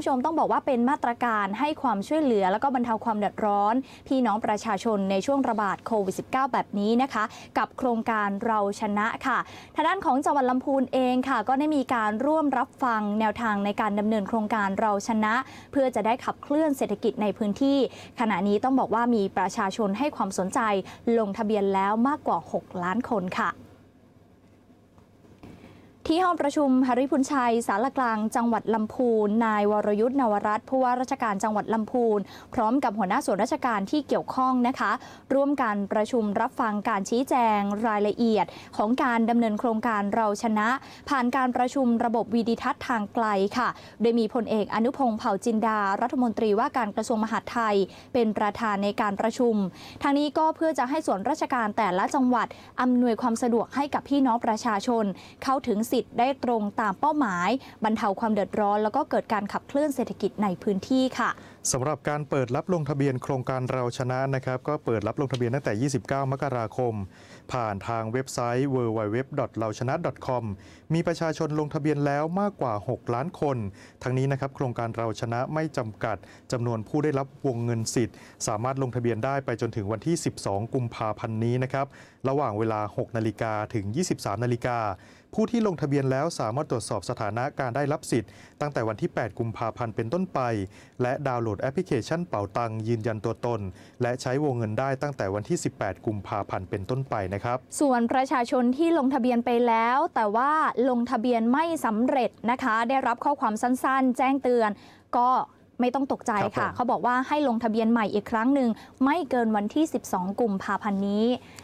ผู้ชมต้องบอกว่าเป็นมาตรการให้ความช่วยเหลือ แล้วก็บรรเทาความเดือดร้อน พี่น้องประชาชนในช่วงระบาดโควิด -19 แบบนี้นะคะ กับโครงการเราชนะค่ะทางด้านของจังหวัดลำพูนเองค่ะ ก็ได้มีการร่วมรับฟังแนวทางในการดำเนินโครงการเราชนะ เพื่อจะได้ขับเคลื่อนเศรษฐกิจในพื้นที่ ขณะนี้ต้องบอกว่ามีประชาชนให้ความสนใจ ลงทะเบียนแล้วมากกว่า 6 ล้านคนค่ะ ที่ห้องประชุมหริพุนชัย สารกลางจังหวัดลำพูน นายวรยุทธ์นวรัตน์ผู้ว่าราชการจังหวัดลำพูน พร้อมกับหัวหน้าส่วนราชการที่เกี่ยวข้องนะคะ ร่วมการประชุมรับฟังการชี้แจงรายละเอียด ของการดำเนินโครงการเราชนะ ผ่านการประชุมระบบวีดิทัศน์ทางไกลค่ะ โดยมีพลเอกอนุพงศ์เผ่าจินดา รัฐมนตรีว่าการกระทรวงมหาดไทย เป็นประธานในการประชุม ทางนี้ก็เพื่อจะให้ส่วนราชการแต่ละจังหวัดอำนวยความสะดวกให้กับพี่น้องประชาชนเข้าถึงสิทธิ์ได้ตรงตามเป้าหมาย บรรเทาความเดือดร้อน แล้วก็เกิดการขับเคลื่อนเศรษฐกิจในพื้นที่ค่ะสำหรับการเปิดรับลงทะเบียนโครงการเราชนะนะครับก็เปิดรับลงทะเบียนตั้งแต่ 29 มกราคม ผ่านทางเว็บไซต์ www.lauchana.com มีประชาชนลงทะเบียนแล้วมากกว่า 6 ล้านคน ทั้งนี้นะครับโครงการเราชนะไม่จำกัดจำนวนผู้ได้รับวงเงินสิทธิ์ สามารถลงทะเบียนได้ไปจนถึงวันที่ 12 กุมภาพันธ์นี้นะครับระหว่างเวลา 6 นาฬิกาถึง 23 นาฬิกาผู้ที่ลงทะเบียนแล้วสามารถตรวจสอบสถานะการได้รับสิทธิ์ตั้งแต่วันที่ 8 กุมภาพันธ์เป็นต้นไป และดาวน์โหลดแอปพลิเคชันเป๋าตังยืนยันตัวตน และใช้วงเงินได้ตั้งแต่วันที่ 18 กุมภาพันธ์เป็นต้นไปนะครับ ส่วนประชาชนที่ลงทะเบียนไปแล้ว แต่ว่าลงทะเบียนไม่สำเร็จนะคะ ได้รับข้อความสั้น ๆ แจ้งเตือน ก็ไม่ต้องตกใจครับค่ะผมเขาบอกว่าให้ลงทะเบียนใหม่อีกครั้งหนึ่งไม่เกินวันที่ 12 กุมภาพันธ์นี้